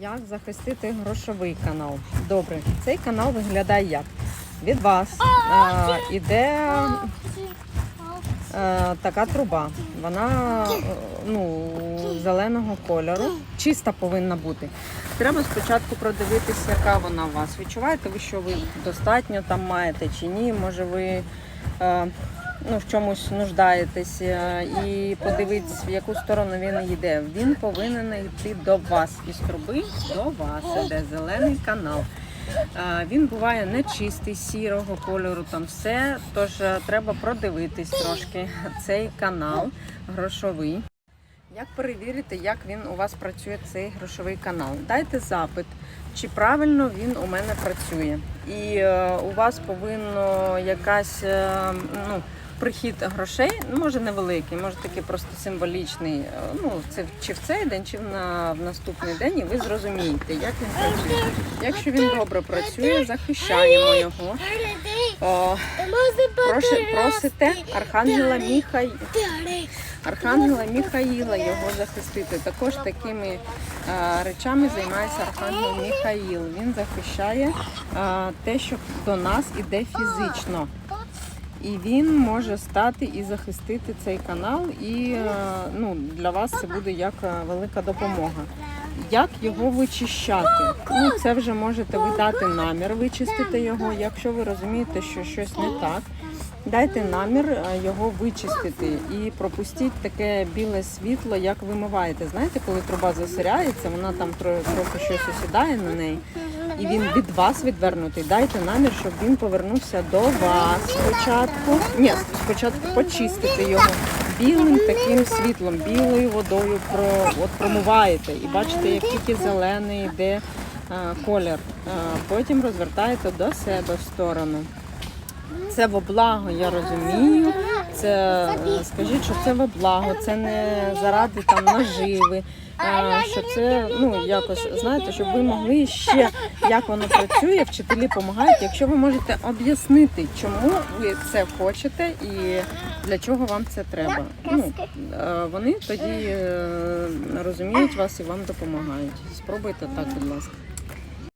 Як захистити грошовий канал? Добре, цей канал виглядає як? Від вас е, іде е, така труба. Вона ну, зеленого кольору, чиста повинна бути. Треба спочатку продивитися, яка вона у вас. Відчуваєте ви, що ви достатньо там маєте чи ні? Може ви е, ну, в чомусь нуждаєтесь е, і подивитись, в яку сторону він йде. Він повинен йти до вас. Із труби до вас іде зелений канал. Е, Він буває нечистий, сірого кольору, там все. Тож е, треба продивитись трошки цей канал грошовий. Як перевірити, як він у вас працює цей грошовий канал? Дайте запит, чи правильно він у мене працює. І е, у вас повинно якась е, ну, прихід грошей, ну, може невеликий, може такий просто символічний. е, Ну, це чи в цей день, чи на в наступний день, і ви зрозумієте, як він працює. Якщо він добре працює, захищаємо його. О, проси- просите Архангела Міхай... Архангела Міхаїла його захистити. Також такими е, речами займається Архангел Міхаїл. Він захищає е, те, що до нас іде фізично. І він може стати і захистити цей канал, і е, ну, для вас це буде як е, велика допомога. Як його вичищати? Ну, це вже можете ви дати намір вичистити його. Якщо ви розумієте, що щось не так, дайте намір е, його вичистити і пропустіть таке біле світло, як вимиваєте. Знаєте, коли труба засоряється, вона там трохи щось осідає на неї, і він від вас відвернутий. Дайте намір, щоб він повернувся до вас спочатку. Ні, спочатку почистити його білим таким світлом, білою водою про от промиваєте. І бачите, як тільки зелений йде е, колір. Е, Потім розвертаєте до себе в сторону. Це во благо, я розумію. Це скажіть, що це во благо, це не заради там наживи. Що це ну якось знаєте, щоб ви могли ще як воно працює, вчителі допомагають. Якщо ви можете об'яснити, чому ви це хочете і для чого вам це треба. Ну вони тоді е, розуміють вас і вам допомагають. Спробуйте так, будь ласка.